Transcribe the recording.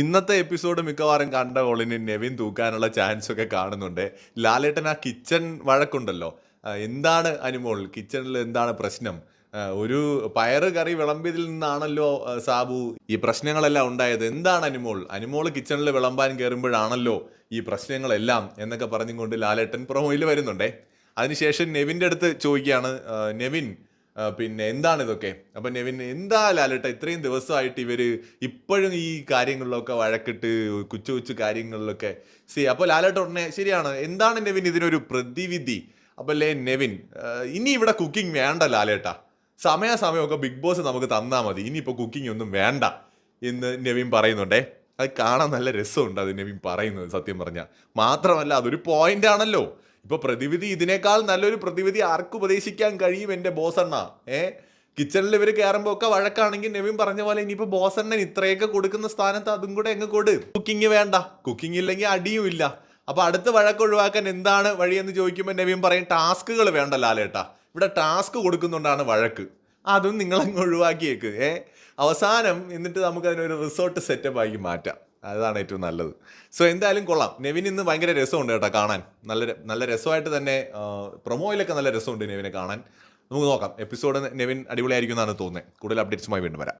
ഇന്നത്തെ എപ്പിസോഡ് മിക്കവാറും കണ്ട ഓളിന് നെവിൻ തൂക്കാനുള്ള ചാൻസ് ഒക്കെ കാണുന്നുണ്ട്. ലാലേട്ടൻ ആ കിച്ചൺ വഴക്കുണ്ടല്ലോ. എന്താണ് അനുമോൾ? കിച്ചണിൽ എന്താണ് പ്രശ്നം? ഒരു പയറ് കറി വിളമ്പിയതിൽ നിന്നാണല്ലോ സാബു ഈ പ്രശ്നങ്ങളെല്ലാം ഉണ്ടായത്. എന്താണ് അനുമോൾ? അനുമോൾ കിച്ചണിൽ വിളമ്പാൻ കയറുമ്പോഴാണല്ലോ ഈ പ്രശ്നങ്ങളെല്ലാം എന്നൊക്കെ പറഞ്ഞുകൊണ്ട് ലാലേട്ടൻ പ്രൊമോയിൽ വരുന്നുണ്ടേ. അതിനുശേഷം നെവിന്റെ അടുത്ത് ചോദിക്കുകയാണ് നെവിൻ പിന്നെ എന്താണ് ഇതൊക്കെ? അപ്പം നെവിൻ എന്താ ലാലേട്ട ഇത്രയും ദിവസമായിട്ട് ഇവർ ഇപ്പോഴും ഈ കാര്യങ്ങളിലൊക്കെ വഴക്കിട്ട് കുച്ചു കുച്ചു കാര്യങ്ങളിലൊക്കെ? സി അപ്പോൾ ലാലേട്ട ഉടനെ ശരിയാണ് എന്താണ് നെവിൻ ഇതിനൊരു പ്രതിവിധി? അപ്പോൾ അല്ലേ നെവിൻ ഇനി ഇവിടെ കുക്കിംഗ് വേണ്ട ലാലേട്ട. സമയാസമയമൊക്കെ ബിഗ് ബോസ് നമുക്ക് തന്നാൽ മതി. ഇനിയിപ്പോൾ കുക്കിംഗ് ഒന്നും വേണ്ട എന്ന് നെവിൻ പറയുന്നുണ്ടേ. അത് കാണാൻ നല്ല രസമുണ്ട് അത് നെവിൻ പറയുന്നത് സത്യം പറഞ്ഞാൽ മാത്രമല്ല അതൊരു പോയിന്റ് ആണല്ലോ. ഇപ്പൊ പ്രതിവിധി ഇതിനേക്കാൾ നല്ലൊരു പ്രതിവിധി ആർക്ക് ഉപദേശിക്കാൻ കഴിയും എന്റെ ബോസണ്ണ? ഏ? കിച്ചണിൽ ഇവർ കയറുമ്പോൾ ഒക്കെ വഴക്കാണെങ്കിൽ നെവിൻ പറഞ്ഞ പോലെ ഇനിയിപ്പോൾ ബോസണ്ണൻ ഇത്രയൊക്കെ കൊടുക്കുന്ന സ്ഥാനത്ത് അതും കൂടെ എങ്ങ് കൊടു. കുക്കിംഗ് വേണ്ട. കുക്കിംഗ് ഇല്ലെങ്കിൽ അടിയും ഇല്ല. അപ്പൊ അടുത്ത വഴക്ക് ഒഴിവാക്കാൻ എന്താണ് വഴിയെന്ന് ചോദിക്കുമ്പോൾ നെവിൻ പറയും ടാസ്കുകൾ വേണ്ട ലാലേട്ടാ. ഇവിടെ ടാസ്ക് കൊടുക്കുന്നുണ്ടാണ് വഴക്ക്. അതും നിങ്ങളങ്ങ് ഒഴിവാക്കിയേക്ക്. ഏ? അവസാനം എന്നിട്ട് നമുക്ക് അതിനൊരു റിസോർട്ട് സെറ്റപ്പ് ആക്കി മാറ്റാം. അതാണ് ഏറ്റവും നല്ലത്. സോ എന്തായാലും കൊള്ളാം. നെവിൻ ഇന്ന് ഭയങ്കര രസമുണ്ട് കേട്ടോ കാണാൻ. നല്ല നല്ല രസമായിട്ട് തന്നെ പ്രൊമോയിലൊക്കെ നല്ല രസമുണ്ട് നെവിനെ കാണാൻ. നമുക്ക് നോക്കാം. എപ്പിസോഡ് നെവിൻ അടിപൊളിയായിരിക്കും എന്നാണ് തോന്നുന്നത്. കൂടുതൽ അപ്ഡേറ്റ്സുമായി വീണ്ടും വരാം.